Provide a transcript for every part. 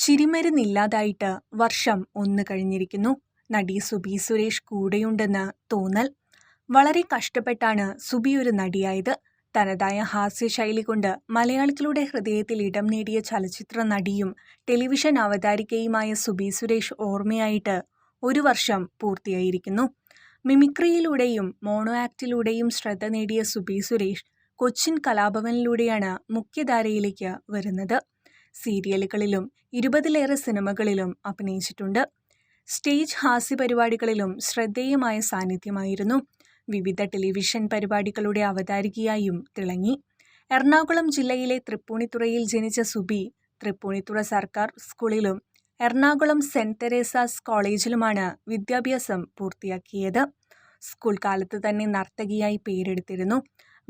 ചിരിമരുന്നില്ലാതായിട്ട് വർഷം ഒന്ന് കഴിഞ്ഞിരിക്കുന്നു. നടി സുബി സുരേഷ് കൂടെയുണ്ടെന്ന് തോന്നൽ. വളരെ കഷ്ടപ്പെട്ടാണ് സുബി ഒരു നടിയായത്. തനതായ ഹാസ്യശൈലി കൊണ്ട് മലയാളികളുടെ ഹൃദയത്തിൽ ഇടം നേടിയ ചലച്ചിത്ര നടിയും ടെലിവിഷൻ അവതാരികയുമായ സുബി സുരേഷ് ഓർമ്മയായിട്ട് ഒരു വർഷം പൂർത്തിയായിരിക്കുന്നു. മിമിക്രിയിലൂടെയും മോണോ ആക്ടിലൂടെയും ശ്രദ്ധ നേടിയ സുബി സുരേഷ് കൊച്ചിൻ കലാഭവനിലൂടെയാണ് മുഖ്യധാരയിലേക്ക് വരുന്നത്. സീരിയലുകളിലും ഇരുപതിലേറെ സിനിമകളിലും അഭിനയിച്ചിട്ടുണ്ട്. സ്റ്റേജ് ഹാസ്യ പരിപാടികളിലും ശ്രദ്ധേയമായ സാന്നിധ്യമായിരുന്നു. വിവിധ ടെലിവിഷൻ പരിപാടികളുടെ അവതാരികയായും തിളങ്ങി. എറണാകുളം ജില്ലയിലെ തൃപ്പൂണിത്തുറയിൽ ജനിച്ച സുബി തൃപ്പൂണിത്തുറ സർക്കാർ സ്കൂളിലും എറണാകുളം സെന്റ് തെരേസാസ് കോളേജിലുമാണ് വിദ്യാഭ്യാസം പൂർത്തിയാക്കിയത്. സ്കൂൾ കാലത്ത് തന്നെ നർത്തകിയായി പേരെടുത്തിരുന്നു.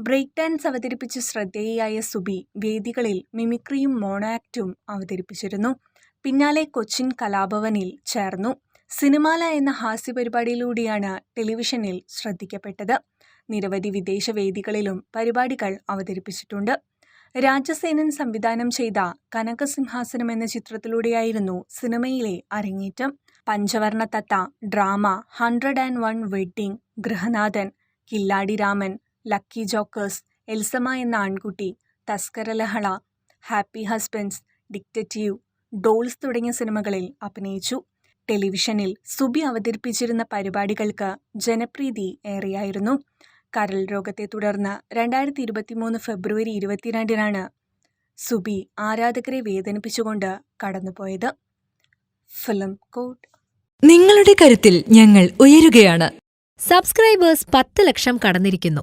ബ്രേക്ക് ഡാൻസ് അവതരിപ്പിച്ച് ശ്രദ്ധേയയായ സുബി വേദികളിൽ മിമിക്രിയും മോണോ ആക്റ്റും അവതരിപ്പിച്ചിരുന്നു. പിന്നാലെ കൊച്ചിൻ കലാഭവനിൽ ചേർന്നു. സിനിമാല എന്ന ഹാസ്യ പരിപാടിയിലൂടെയാണ് ടെലിവിഷനിൽ ശ്രദ്ധിക്കപ്പെട്ടത്. നിരവധി വിദേശ വേദികളിലും പരിപാടികൾ അവതരിപ്പിച്ചിട്ടുണ്ട്. രാജസേനൻ സംവിധാനം ചെയ്ത കനകസിംഹാസനം എന്ന ചിത്രത്തിലൂടെയായിരുന്നു സിനിമയിലെ അരങ്ങേറ്റം. Panchavarna Thatha drama hundred and one wedding Grihanathan Killadi Raman lucky jokers Elsamma Enna Aankutty Thaskaralahala happy husbands detective dolls തുടങ്ങിയ സിനിമകളിൽ അഭിനയിച്ചു. ടെലിവിഷനിൽ സുബി അവതരിപ്പിച്ചിരുന്ന പരിപാടികൾക്ക് ജനപ്രീതി ഏറെയായിരുന്നു. കരൾ രോഗത്തെ തുടർന്ന് രണ്ടായിരത്തി ഇരുപത്തിമൂന്ന് ഫെബ്രുവരി ഇരുപത്തിരണ്ടിനാണ് സുബി ആരാധകരെ വേദനിപ്പിച്ചുകൊണ്ട് കടന്നുപോയത്. ഫിലിം കോട്ട് നിങ്ങളുടെ കരുത്തിൽ ഞങ്ങൾ ഉയരുകയാണ്. സബ്സ്ക്രൈബേഴ്സ് പത്ത് ലക്ഷം കടന്നിരിക്കുന്നു.